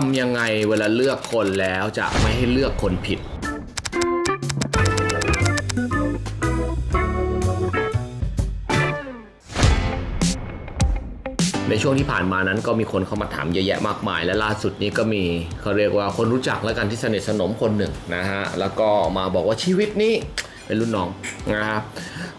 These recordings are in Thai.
ทำยังไงเวลาเลือกคนแล้วจะไม่ให้เลือกคนผิด ในช่วงที่ผ่านมานั้นก็มีคนเข้ามาถามเยอะแยะมากมาย และล่าสุดนี้ก็มีเขาเรียกว่าคนรู้จักแล้วกันที่สนิทสนมคนหนึ่งนะฮะ แล้วก็มาบอกว่าชีวิตนี้ เป็นรุ่นน้องนะครับ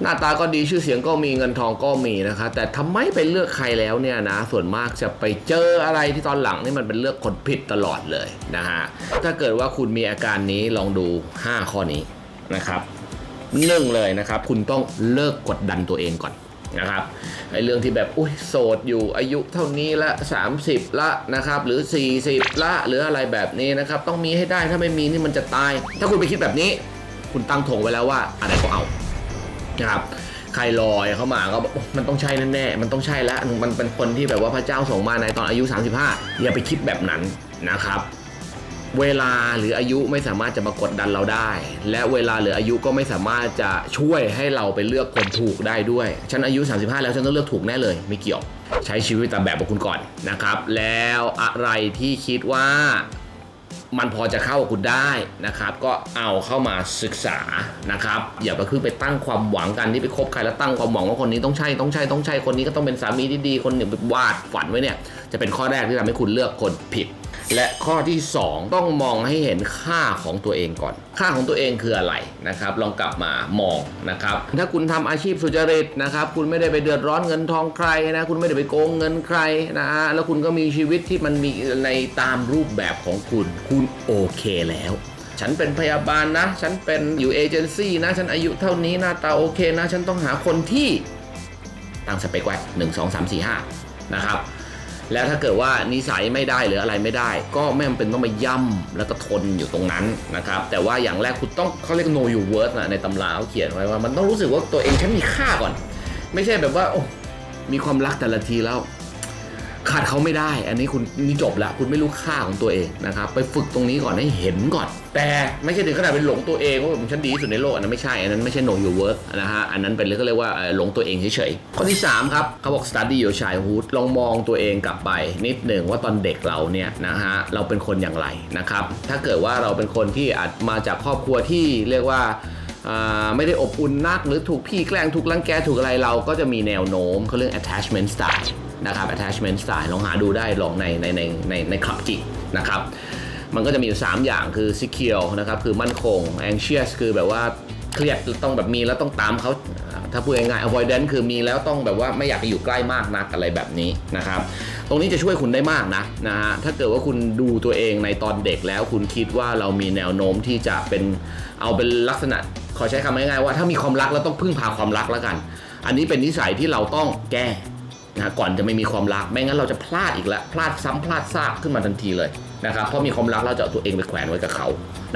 หน้าตาก็ดีชื่อเสียงก็มีเงินทองก็มีนะครับแต่ทำไมไปเลือกใครแล้วเนี่ยนะส่วนมากจะไปเจออะไรที่ตอนหลังนี่มันเป็นเลือกคนผิดตลอดเลยนะฮะถ้าเกิดว่าคุณมีอาการนี้ลองดู 5 ข้อนี้นะครับหนึ่งเลยนะครับ คุณต้องเลิกกดดันตัวเองก่อนนะครับไอเรื่องที่แบบอุ้ยโสดอยู่อายุเท่านี้ละ 30 ละนะครับ หรือ 40 ละหรืออะไรแบบนี้นะครับ ต้องมีให้ได้ถ้าไม่มีนี่มันจะตาย ถ้าคุณไปคิดแบบนี้ คุณตั้งธงไว้แล้วว่าอะไรก็เอานะครับใครลอยเข้ามาก็มันต้องใช่แน่ๆมันต้องใช่แล้วมันเป็นคนที่แบบว่าพระเจ้าส่งมาในตอนอายุ 35 อย่าไปคิดแบบนั้นนะครับ เวลาหรืออายุไม่สามารถจะมากดดันเราได้ และเวลาหรืออายุก็ไม่สามารถจะช่วยให้เราไปเลือกคนถูกได้ด้วย ฉันอายุ 35 แล้วฉันต้องเลือกถูกแน่เลย ไม่เกี่ยว ใช้ชีวิตตามแบบของคุณก่อนนะครับ แล้วอะไรที่คิดว่า มันพอจะเข้ากับคุณได้นะครับ ก็เอาเข้ามาศึกษานะครับ อย่าไปคือไปตั้งความหวังกันที่ไปคบใครแล้วตั้งความหวังว่าคนนี้ต้องใช่ต้องใช่ต้องใช่คนนี้ก็ต้องเป็นสามีที่ดีคนหนึ่งไปวาดฝันไว้เนี่ยจะเป็นข้อแรกที่ทำให้คุณเลือกคนผิด และข้อที่ 2 ต้องมองให้เห็นค่าของตัวเองก่อน ค่าของตัวเองคืออะไรนะครับ ลองกลับมามองนะครับ ถ้าคุณทำอาชีพสุจริตนะครับ คุณไม่ได้ไปเดือดร้อนเงินทองใครนะคุณไม่ได้ไปโกงเงินใครนะฮะแล้วคุณก็มีชีวิตที่มันมีในตามรูปแบบของคุณคุณโอเคแล้ว ฉันเป็นพยาบาลนะ ฉันเป็นอยู่เอเจนซี่นะ ฉันอายุเท่านี้หน้าตาโอเคนะ ฉันต้องหาคนที่ตั้งสเปคไว้หนึ่งสองสามสี่ห้านะครับ แล้วถ้าเกิดว่านิสัยไม่ได้หรืออะไรไม่ได้ ก็ไม่จำเป็นต้องมาย่ำแล้วก็ทนอยู่ตรงนั้นนะครับ แต่ว่าอย่างแรกคุณต้องเขาเรียก know your worth นะในตำราเขาเขียนไว้ว่ามันต้องรู้สึกว่าตัวเองฉันมีค่าก่อน ไม่ใช่แบบว่าโอ้มีความรักแต่ละทีแล้ว ขาดเขาไม่ได้ อันนี้คุณนี่จบละคุณไม่รู้ค่าของตัวเองนะครับ ไปฝึกตรงนี้ก่อนให้เห็นก่อน แต่ไม่ใช่ถึงขนาดเป็นหลงตัวเองว่าผมฉันดีที่สุดในโลกอันนั้นไม่ใช่อันนั้นไม่ใช่ know your worth นะฮะอันนั้นเป็นเรื่องเขาเรียกว่าหลงตัวเองเฉยๆข้อที่3ครับเขาบอก study your childhood ลองมองตัวเองกลับไป นิดหนึ่งว่าตอนเด็กเราเนี่ยนะฮะเราเป็นคนอย่างไรนะครับถ้าเกิดว่าเราเป็นคนที่อาจมาจากครอบครัวที่เรียกว่าไม่ได้อบอุ่นนักหรือถูกพี่แกล้งถูกรังแกถูกอะไรเราก็จะมีแนวโน้มเขาเรื่อง attachment style นะครับ attachment style ลองหาดูได้ลองในในในในในคลับจิกนะครับ มันก็จะมีอยู่ 3 อย่างคือ secure นะครับ คือมั่นคง anxious คือแบบว่าเครียดต้องแบบมีแล้วต้องตามเขาถ้าพูดง่ายๆ avoidance คือมีแล้วต้องแบบว่าไม่อยากจะอยู่ใกล้มากนักอะไรแบบนี้นะครับ ตรงนี้จะช่วยคุณได้มากนะนะฮะ ถ้าเกิดว่าคุณดูตัวเองในตอนเด็กแล้วคุณคิดว่าเรามีแนวโน้มที่จะเป็นเอาเป็นลักษณะ ขอใช้คำง่ายๆว่าถ้ามีความรักเราต้องพึ่งพาความรักแล้วกัน อันนี้เป็นนิสัยที่เราต้องแก้ นะก่อนจะไม่มีความรักไม่งั้นเราจะพลาดอีกแล้วพลาดซ้ำพลาดซากขึ้นมาทันทีเลยนะครับเพราะมีความรักเราจะเอาตัวเองไปแขวนไว้กับเขา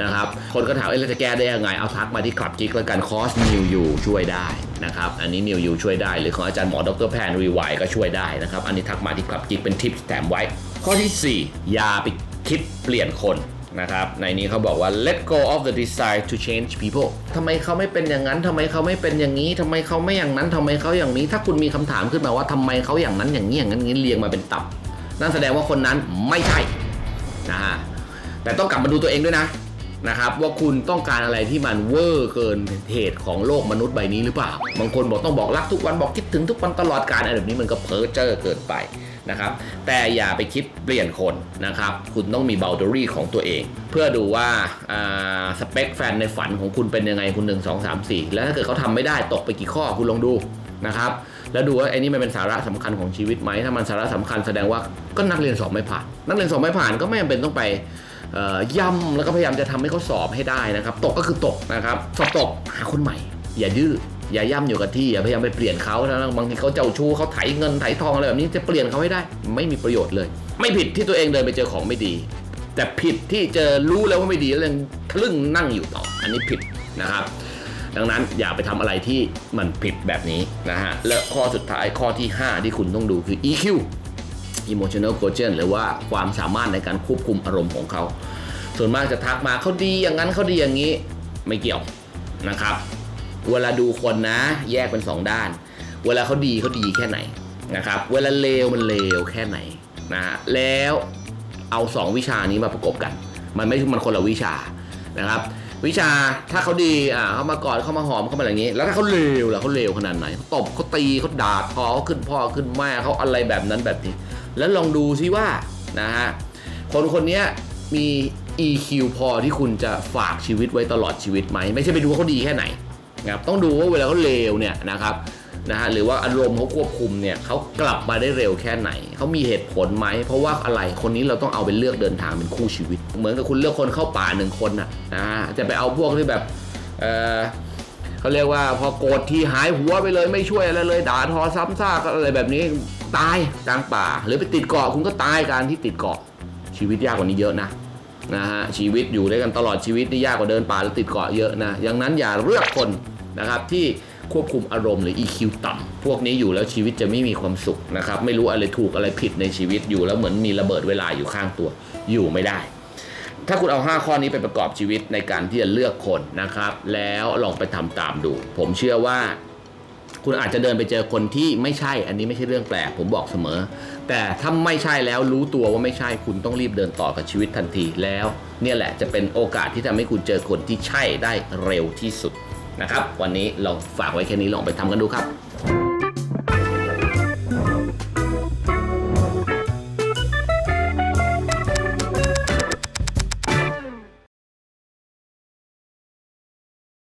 นะครับคนก็ถามเอ้เราจะแก้ได้ยังไงเอาทักมาที่คลับจิ๊กแล้วกันคอสนิวยูช่วยได้นะครับอันนี้นิวยูช่วยได้ หรือของอาจารย์หมอดรแพนรีไวก็ช่วยได้นะครับอันนี้ทักมาที่คลับจิ๊กเป็นทิปแถมไว้ ข้อทีสี่4 อย่าไปคิดเปลี่ยนคน นะครับ ในนี้เขาบอกว่า let go of the desire to change people ทำไมเขาไม่เป็นอย่างนั้นทำไมเขาไม่เป็นอย่างนี้ทำไมเขาไม่อย่างนั้นทำไมเขาอย่างนี้ ถ้าคุณมีคำถามขึ้นมาว่าทำไมเขาอย่างนั้นอย่างนี้อย่างนั้นอย่างนี้เรียงมาเป็นตับ นั่นแสดงว่าคนนั้นไม่ใช่นะฮะแต่ต้องกลับมาดูตัวเองด้วยนะนะครับว่าคุณต้องการอะไรที่มันเวอร์เกินเหตุของโลกมนุษย์ใบนี้หรือเปล่า บางคนบอกต้องบอกรักทุกวันบอกคิดถึงทุกวันตลอดการอะไรแบบนี้มันก็เพ้อเจ้อเกินไป นะครับแต่อย่าไปคิดเปลี่ยนคนนะครับคุณต้องมี boundary ของตัวเอง เพื่อดูว่าสเปคแฟนในฝันของคุณเป็นยังไงคุณ 1 2 3 4 แล้วถ้าเกิดเขาทำไม่ได้ตกไปกี่ข้อคุณลองดูนะครับแล้วดูว่าไอ้นี่มันเป็นสาระสำคัญของชีวิตไหมถ้ามันสาระสำคัญแสดงว่าก็นักเรียนสอบไม่ผ่าน นักเรียนสอบไม่ผ่านก็ไม่จำเป็นต้องไปย่ำแล้วก็พยายามจะทำให้เขาสอบให้ได้นะครับ ตกก็คือตกนะครับ สอบตกหาคนใหม่ อย่าดื้อ อย่าย่ำอยู่กับที่อย่าพยายามไปเปลี่ยนเขาแล้วบางทีเขาเจ้าชู้เขาไถเงินไถทองอะไรแบบนี้จะเปลี่ยนเขาให้ได้ ไม่มีประโยชน์เลย ไม่ผิดที่ตัวเองเดินไปเจอของไม่ดี แต่ผิดที่เจอรู้แล้วว่าไม่ดีแล้วยังทะลึ่งนั่งอยู่ต่อ อันนี้ผิดนะครับ ดังนั้นอย่าไปทำอะไรที่มันผิดแบบนี้นะฮะและข้อสุดท้ายข้อที่ 5 ที่คุณต้องดูคือ EQ emotional quotient หรือว่าความสามารถในการควบคุมอารมณ์ของเขา ส่วนมากจะทักมาเขาดีอย่างนั้นเขาดีอย่างนี้ไม่เกี่ยวนะครับ เวลาดูคนนะ แยกเป็น 2 ด้าน เวลาเขาดีเขาดีแค่ไหนนะครับ เวลาเลวมันเลวแค่ไหนนะฮะแล้วเอา 2 วิชานี้มาประกบกัน มันไม่มันคนละวิชานะครับ วิชาถ้าเขาดีอ่าเขามากอดเขามาหอมเขามาอะไรอย่างนี้ แล้วถ้าเขาเลวล่ะเขาเลวขนาดไหนเขาตบเขาตีเขาด่าทอเขาขึ้นพ่อขึ้นแม่เขาอะไรแบบนั้นแบบนี้ แล้วลองดูซิว่านะฮะคนคนนี้มี EQ พอที่คุณจะฝากชีวิตไว้ตลอดชีวิตไหม ไม่ใช่ไปดูว่าเขาดีแค่ไหน นะครับต้องดูว่าเวลาเขาเลวเนี่ยนะครับนะฮะหรือว่าอารมณ์เขาควบคุมเนี่ยเขากลับมาได้เร็วแค่ไหน เขามีเหตุผลไหม เพราะว่าอะไรคนนี้เราต้องเอาไปเลือกเดินทางเป็นคู่ชีวิต เหมือนกับคุณเลือกคนเข้าป่าหนึ่งคนนะนะฮะจะไปเอาพวกที่แบบเออเขาเรียกว่าพอโกรธทีหายหัวไปเลยไม่ช่วยอะไรเลยด่าทอซ้ำซากอะไรแบบนี้ตายกลางป่า หรือไปติดเกาะคุณก็ตายการที่ติดเกาะชีวิตยากกว่านี้เยอะนะนะฮะชีวิตอยู่ด้วยกันตลอดชีวิตนี่ยากกว่าเดินป่าหรือติดเกาะเยอะนะอย่างนั้นอย่าเลือกคน นะครับที่ควบคุมอารมณ์หรือ EQ ต่ำพวกนี้อยู่แล้วชีวิตจะไม่มีความสุขนะครับ ไม่รู้อะไรถูกอะไรผิดในชีวิตอยู่แล้วเหมือนมีระเบิดเวลาอยู่ข้างตัวอยู่ไม่ได้ ถ้าคุณเอา 5 ข้อนี้ไปประกอบชีวิตในการที่จะเลือกคนนะครับ แล้วลองไปทำตามดู ผมเชื่อว่า คุณอาจจะเดินไปเจอคนที่ไม่ใช่ อันนี้ไม่ใช่เรื่องแปลก ผมบอกเสมอ แต่ถ้าไม่ใช่แล้วรู้ตัวว่าไม่ใช่คุณต้องรีบเดินต่อกับชีวิตทันทีแล้ว เนี่ยแหละจะเป็นโอกาสที่ทำให้คุณเจอคนที่ใช่ได้เร็วที่สุด นะครับ วันนี้เราฝากไว้แค่นี้ลองไปทำกันดูครับ